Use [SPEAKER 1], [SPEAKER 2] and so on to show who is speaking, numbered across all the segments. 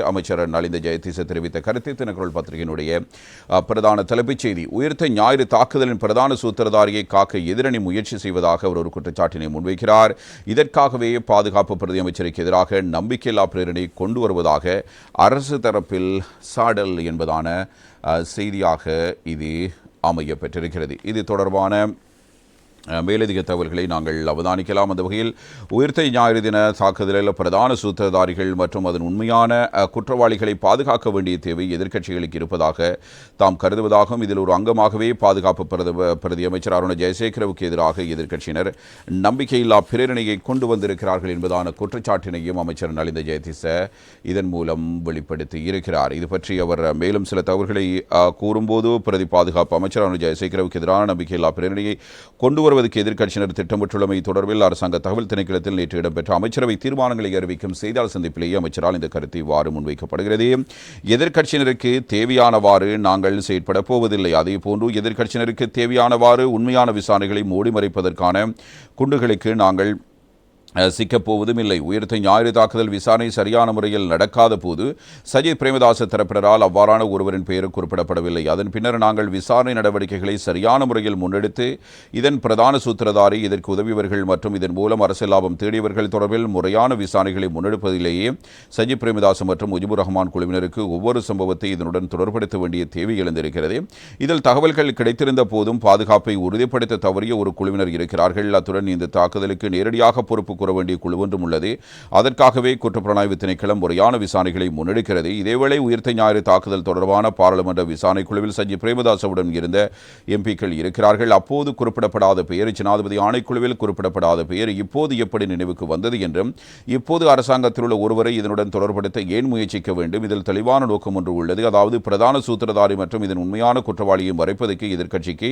[SPEAKER 1] அமைச்சர் நலிந்த ஜெயதீச தெரிவித்த கருத்து தினக்குரல் பத்திரிகையினுடைய பிரதான தலைப்புச் செய்தி. உயிர்த்த ஞாயிறு தாக்குதலின் பிரதான சூத்திரதாரியை காக்க எதிரணி முயற்சி செய்வதாக அவர் ஒரு குற்றச்சாட்டினை முன்வைக்கிறார். இதற்காகவே பாதுகாப்பு பிரதி அமைச்சருக்கு எதிராக நம்பிக்கையில்லா பிரேரணை கொண்டு வருவதாக அரசு தரப்பில் சாடல் என்பதான செய்தியாக இது அமைய பெற்றிருக்கிறது. இது தொடர்பான மேலதிக தகவல்களை நாங்கள் அவதானிக்கலாம். அந்த வகையில் உயிர்த்தை ஞாயிறு தின தாக்குதலில் பிரதான சூத்திரதாரிகள் மற்றும் அதன் உண்மையான குற்றவாளிகளை பாதுகாக்க வேண்டிய தேவை எதிர்க்கட்சிகளுக்கு இருப்பதாக தாம் கருதுவதாகவும் இதில் ஒரு அங்கமாகவே பாதுகாப்பு பிரதி பிரதி அமைச்சர் அருண ஜெயசேகரவுக்கு எதிராக எதிர்க்கட்சியினர் நம்பிக்கையில்லா பிரேரணையை கொண்டு வந்திருக்கிறார்கள் என்பதான குற்றச்சாட்டினையும் அமைச்சர் நலிந்த ஜெயதிச இதன் மூலம் வெளிப்படுத்தி இருக்கிறார். இது பற்றி அவர் மேலும் சில தகவல்களை கூறும்போது பிரதி பாதுகாப்பு அமைச்சர் அருண் ஜெயசேகரவுக்கு எதிரான நம்பிக்கையில்லா பிரேரணையை கொண்டு வருவதற்கு எதிர்க்கட்சியினர் திட்டமிட்டுள்ளமை தொடர்பில் அரசாங்க தகவல் திணைக்களத்தில் நேற்று இடம்பெற்ற அமைச்சரவை தீர்மானங்களை அறிவிக்கும் செய்தியாளர் சந்திப்பிலேயே அமைச்சரால் இந்த கருத்து இவ்வாறு முன்வைக்கப்படுகிறது. எதிர்க்கட்சியினருக்கு தேவையானவாறு நாங்கள் செயற்பட போவதில்லை. அதே போன்று எதிர்க்கட்சியினருக்கு தேவையானவாறு உண்மையான விசாரணைகளை மூடி மறைப்பதற்கான குண்டுகளுக்கு நாங்கள் சிக்கப்போவதும் இல்லை. உயிர்த்த ஞாயிறு தாக்குதல் விசாரணை சரியான முறையில் நடக்காத போது சஜித் பிரேமதாச தரப்பினரால் அவ்வாறான ஒருவரின் பெயர் குறிப்பிடப்படவில்லை. அதன் பின்னர் நாங்கள் விசாரணை நடவடிக்கைகளை சரியான முறையில் முன்னெடுத்து இதன் பிரதான சூத்திரதாரி இதற்கு உதவியவர்கள் மற்றும் இதன் மூலம் அரசியல் லாபம் தேடியவர்கள் தொடர்பில் முறையான விசாரணைகளை முன்னெடுப்பதிலேயே சஜித் பிரேமதாச மற்றும் முஜிபுர் ரஹ்மான் குழுவினருக்கு ஒவ்வொரு சம்பவத்தை இதனுடன் தொடர்படுத்த வேண்டிய தேவை எழுந்திருக்கிறது. இதில் தகவல்கள் கிடைத்திருந்த போதும் பாதுகாப்பை உறுதிப்படுத்த தவறிய ஒரு குழுவினர் இருக்கிறார்கள். அத்துடன் இந்த தாக்குதலுக்கு நேரடியாக பொறுப்பு கூற வேண்டிய குழு ஒன்றும் உள்ளது. அதற்காகவே குற்றப்புலனாய்வு திணைக்களம் முறையான விசாரணைகளை முன்னெடுக்கிறது. இதேவேளை உயிர்த்த ஞாயிறு தாக்குதல் தொடர்பான பாராளுமன்ற விசாரணை குழுவில் சஞ்சய் பிரேமதாசவுடன் இருந்த எம்பிக்கள் இருக்கிறார்கள். அப்போது குறிப்பிடப்படாத பெயர் ஜனாதிபதி ஆணைக்குழுவில் குறிப்பிடப்படாத பெயர் இப்போது எப்படி நினைவுக்கு வந்தது என்றும் இப்போது அரசாங்கத்தில் உள்ள ஒருவரை இதனுடன் தொடர்படுத்த ஏன் முயற்சிக்க வேண்டும்? இதில் தெளிவான நோக்கம் ஒன்று உள்ளது. அதாவது பிரதான சூத்திரதாரி மற்றும் இதன் உண்மையான குற்றவாளியை மறைப்பதற்கு எதிர்க்கட்சிக்கு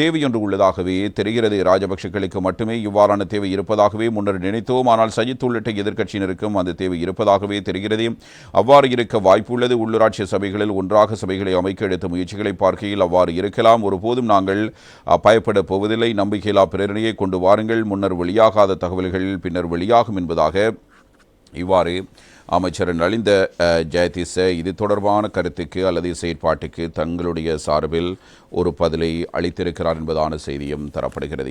[SPEAKER 1] தேவையொன்று உள்ளதாகவே தெரிகிறது. ராஜபக்சேக்களுக்கு மட்டுமே இவ்வாறான தேவை இருப்பதாகவே முன்னர் நினைத்தோம். ஆனால் சஜித் உள்ளிட்ட எதிர்க்கட்சியினருக்கும் அந்த தேவை இருப்பதாகவே தெரிகிறது. அவ்வாறு இருக்க வாய்ப்புள்ளது. உள்ளூராட்சி சபைகளில் ஒன்றாக சபைகளை அமைக்க எடுத்த முயற்சிகளை பார்க்கையில் அவ்வாறு இருக்கலாம். ஒருபோதும் நாங்கள் அஹ், பயப்பட போவதில்லை. நம்பிக்கையில்லா பிரேரணையை கொண்டு வாருங்கள். முன்னர் வெளியாகாத தகவல்கள் பின்னர் வெளியாகும் என்பதாக இவ்வாறு அமைச்சர் நலிந்த அஹ், ஜெயதிச இது தொடர்பான கருத்துக்கு அல்லது செயற்பாட்டுக்கு தங்களுடைய சார்பில் ஒரு பதிலை அளித்திருக்கிறார் என்பதான செய்தியும் தரப்படுகிறது.